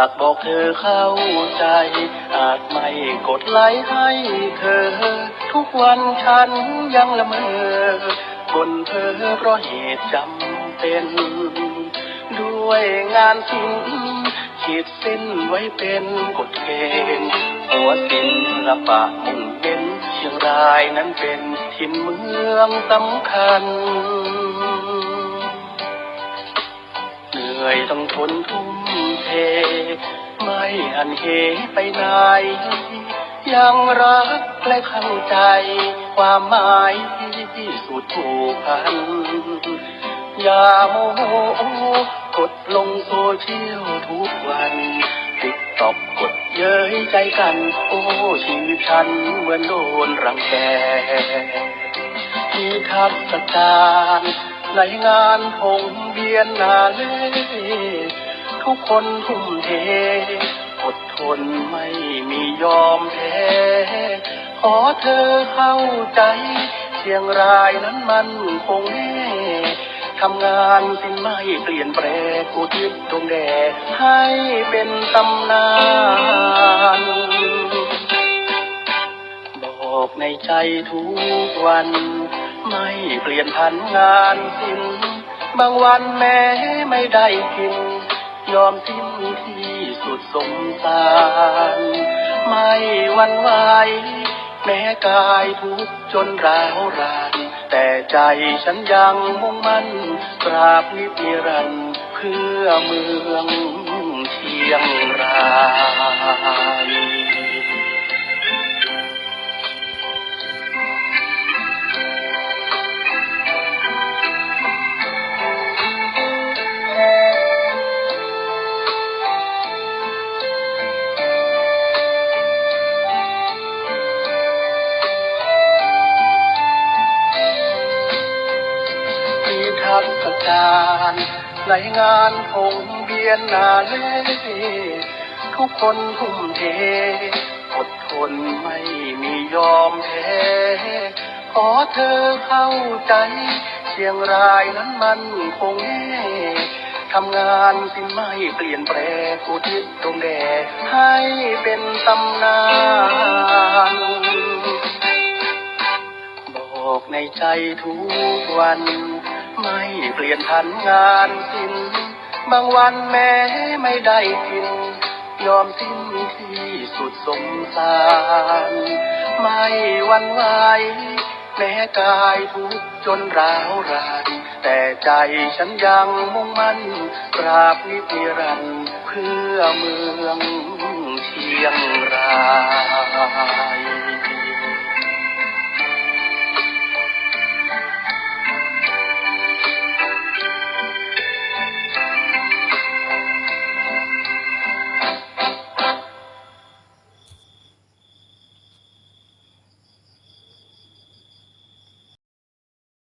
ากบอกเธอเข้าใจ อาจไม่กดไลค์ให้เธอ ทุกวันฉันยังละเมอบนเธอเพราะเหตุจำเป็น ด้วยงานศิลป์ขีดเส้นไว้เป็นกฎเกณฑ์หัวศิลปะมุ่งเน้นเชียงรายนั้นเป็นถิ่นเมืองสำคัญเหนื่อยต้องทนทุ่มเท ไม่หันเหไปไหน ยังรักและเข้าใจ ความหมายที่สุดผูกพัน อย่าโมโหกดลงโซเชียลทุกวันติ๊กตอกกดเย้ยใจกัน โอ้ชีวิตฉันเหมือนโดนรังแกที่ทัศการในงานพงเบียนนาเล่ทุกคนทุ่มเท อดทนไม่มียอมแพ้ขอเธอเข้าใจ เชียงรายนั้นมันคงแน่ทำงานสิ้นไม่เปลี่ยนแปลงอุทิศดวงแด่ให้เป็นตำนานบอกในใจทุกวัน ไม่เปลี่ยนพันงานสิ้น บางวันแม้ไม่ได้กิน ยอมสิ้นที่สุดสงสาร ไม่วันไหวแม้กายทุกจนร้าวรานแต่ใจฉันยังมุ่งมั่นกราบนิพนิรันดร์เพื่อเมืองเชียงราย การในงานพงเบียนนาเล่ทุกคนทุ่มเทอดทนไม่มียอมแพ้ขอเธอเข้าใจ เชียงรายนั้นมันคงแน่ทำงานสิ้นไม่เปลี่ยนแปลงอุทิศตรงแด่ให้เป็นตำนานบอกในใจทุกวัน ไม่เปลี่ยนพันงานสิ้น บางวันแม้ไม่ได้กิน ยอมสิ้นที่สุดสงสาร ไม่วันไหวแม้กายทุกจนร้าวรานแต่ใจฉันยังมุ่งมั่นกราบนิพิรันดร์เพื่อเมืองเชียง